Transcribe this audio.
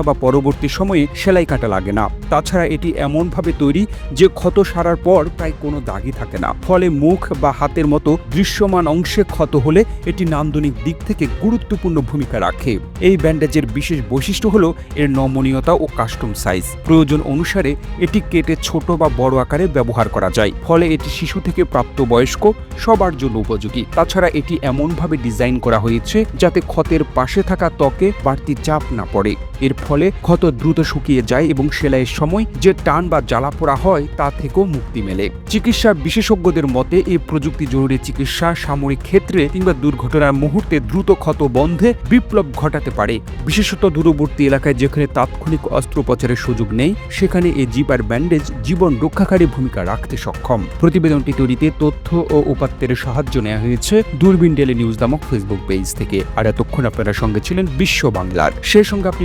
বা পরবর্তী সময়ে সেলাই কাটা লাগে না। তাছাড়া এটি এমনভাবে তৈরি যে ক্ষত সারার পর প্রায় কোনো দাগই থাকে না। ফলে মুখ বা হাতের মতো দৃশ্যমান অংশে ক্ষত হলে এটি নান্দনিক দিক থেকে গুরুত্বপূর্ণ ভূমিকা রাখে। এই ব্যান্ডেজের বিশেষ বৈশিষ্ট্য হলো এর নমনীয়তা ও কাস্টম সাইজ। প্রয়োজন অনুসারে এটি কেটে ছোট বা বড় আকারে ব্যবহার করা যায়। ফলে এটি শিশু থেকে প্রাপ্তবয়স্ক সবার জন্য উপযোগী। তাছাড়া এটি এমনভাবে ডিজাইন করা হয়েছে যাতে ক্ষতের পাশে থাকা ত্বকে বাড়তি চাপ না পড়ে। এর ফলে ক্ষত দ্রুত শুকিয়ে যায় এবং সেলাইয়ের সময় যে টান বা জ্বালা পোড়া হয়, তা থেকেও মুক্তি মেলে। চিকিৎসা বিশেষজ্ঞদের মতে এই প্রযুক্তি জরুরি চিকিৎসা সামরিক ক্ষেত্রে কিংবা দুর্ঘটনার মুহূর্তে দ্রুত ক্ষত বন্ধে বিপ্লব ঘটাতে পারে। বিশেষত দূরবর্তী এলাকায় যেখানে তাৎক্ষণিক অস্ত্রোপচারের সুযোগ নেই, সেখানে এই জিপার ব্যান্ডেজ জীবন রক্ষাকারী ভূমিকা রাখতে সক্ষম। প্রতিবেদনটি তৈরিতে তথ্য ও উপাত্তের সাহায্য নেওয়া হয়েছে দূরবীন ডেলি নিউজ নামক ফেসবুক পেজ থেকে। আর এতক্ষণ আপনারা সঙ্গে ছিলেন বিশ্ব বাংলার। সেই সঙ্গে আপনি